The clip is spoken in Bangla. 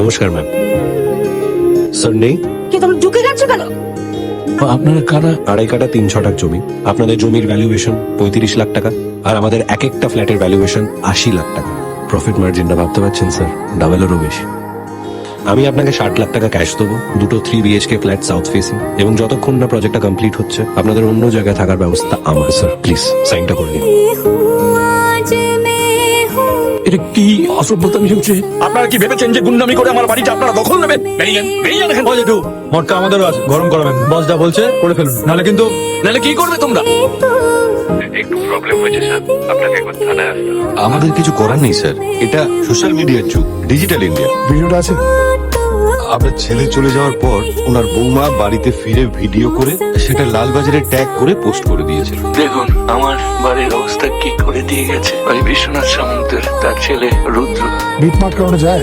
নমস্কার ম্যাম স্যার নেই? কি তোমরা ঢুকে গেছো কেন? আপনারা কারা? আড়াই কাটা তিন ছটাক জমি। আপনাদের জমির ভ্যালুয়েশন পঁয়ত্রিশ লাখ টাকা আর আমাদের এক একটা ফ্ল্যাটের ভ্যালুয়েশন আশি লাখ টাকা। প্রফিট মার্জিনটা ভাবতে পারছেন স্যার ডাবলেরও বেশি। আমি আপনাকে ষাট লাখ টাকা ক্যাশ দেবো দুটো three BHK flat south facing এবং যতক্ষণ না প্রজেক্টটা কমপ্লিট হচ্ছে আপনাদের অন্য জায়গায় থাকার ব্যবস্থা আমার স্যার প্লিজ সাইনটা করে দিন এটা কি অসভ্যতামি হচ্ছে? আপনারা কি ভেবেছেন যে গুন্ডামি করে আমার বাড়িটা আপনারা দখল নেবেন? বেরিয়ে যান বেরিয়ে যান এখান থেকে। একটু মটকা আমাদেরও আছে গরম করাবেন। বস যা বলছে করে ফেলুন। নাহলে কিন্তু নাহলে কি করবে তোমরা? আমাদের কিছু করার নেই স্যার। এটা সোশ্যাল মিডিয়ার যুগ ডিজিটাল ইন্ডিয়া ভিডিওটা আছে? আপনার ছেলে চলে যাওয়ার পর ওনার বৌমা বাড়িতে ফিরে ভিডিও করে সেটা লালবাজারে ট্যাগ করে পোস্ট করে দিয়েছিল। দেখুন আমার বাড়ির অবস্থা কি করে দিয়ে গেছে? ওই বিশ্বনাথ সামন্তের তার ছেলে রুদ্র। বিটমার্ট কারণে যায়